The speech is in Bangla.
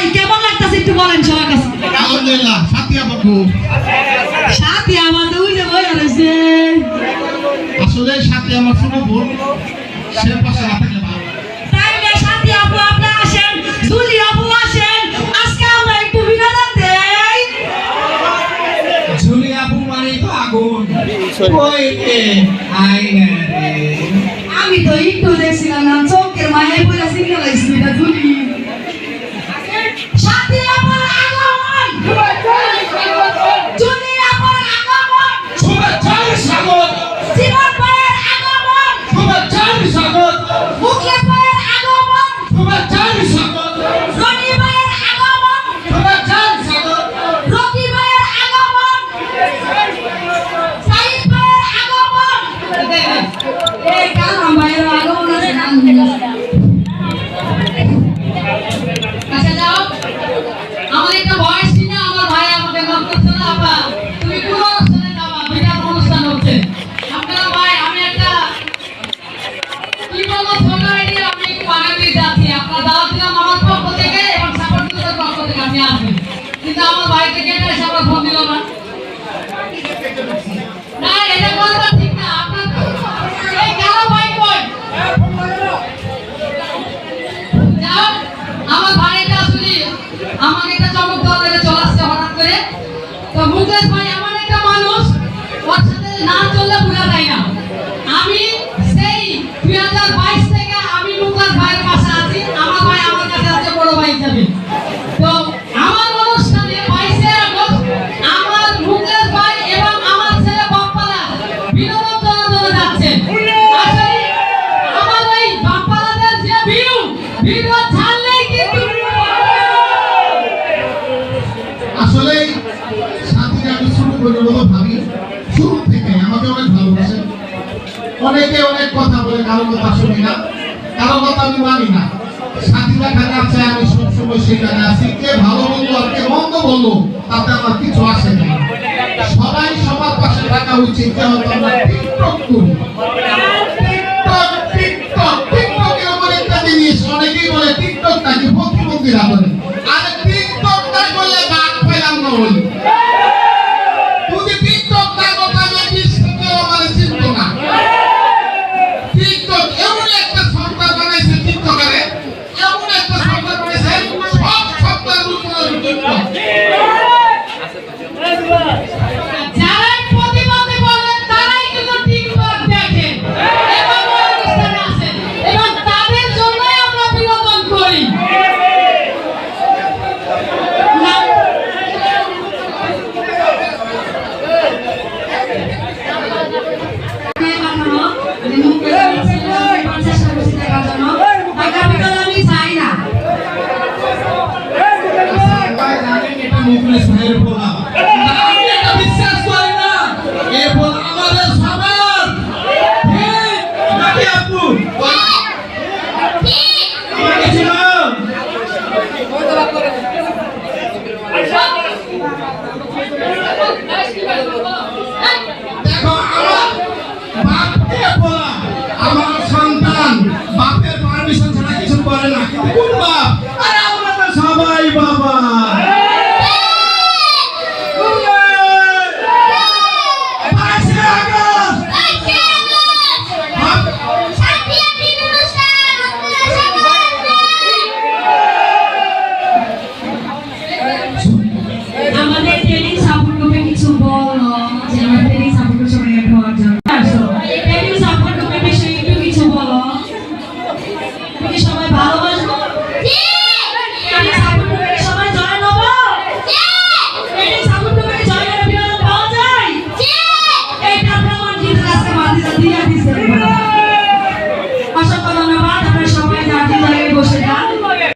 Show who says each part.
Speaker 1: ভাই কেমন লাগতেছে একটু বলেন সবার কাছে।
Speaker 2: আলহামদুলিল্লাহ সাথিয়া বাবু
Speaker 1: সাথী আমার তো উইলে বই রয়েছে
Speaker 2: আসলে সাথে আমার ছোট বোন সে পাশে না থাকলে ভালো
Speaker 1: তাইলে সাথী আপু আপনি আসেন জুলি আপু আসেন আজকে আমরা একটু বিনোদন দেই।
Speaker 3: ঝুলি আপু মানে তো আগুন ওই আইনা রে।
Speaker 1: আমি তো একটু দেখছিলাম না আপনি আসবেন কিন্তু আমার ভাই থেকে এটা এসে আমার ফোন দিল না? এটা ঠিক না আমার ভাইটা আসলে আমাকে একটা চমক দেওয়া চলে আসছে হঠাৎ তো মুকেশ ভাই এমন একটা মানুষ, ওর সাথে না চললে না। আমি সেই দুই হাজার বাইশ আসলে
Speaker 2: সাথীকে আমি বোনের মতো ভাবি। শুরু থেকে আমাকে অনেক ভালোবাসে। অনেকে অনেক কথা বলে, কারও কথা না, কারও কথা আমি মানি না। সাথী যেখানে আছে আমি সবসময় সেখানে আছি। কে ভালো বলব আর কে মন্দ তাতে আমার কিছু আসে না। সবাই সবার পাশে থাকা উচিত যেহেতু আমরা টিকটক করি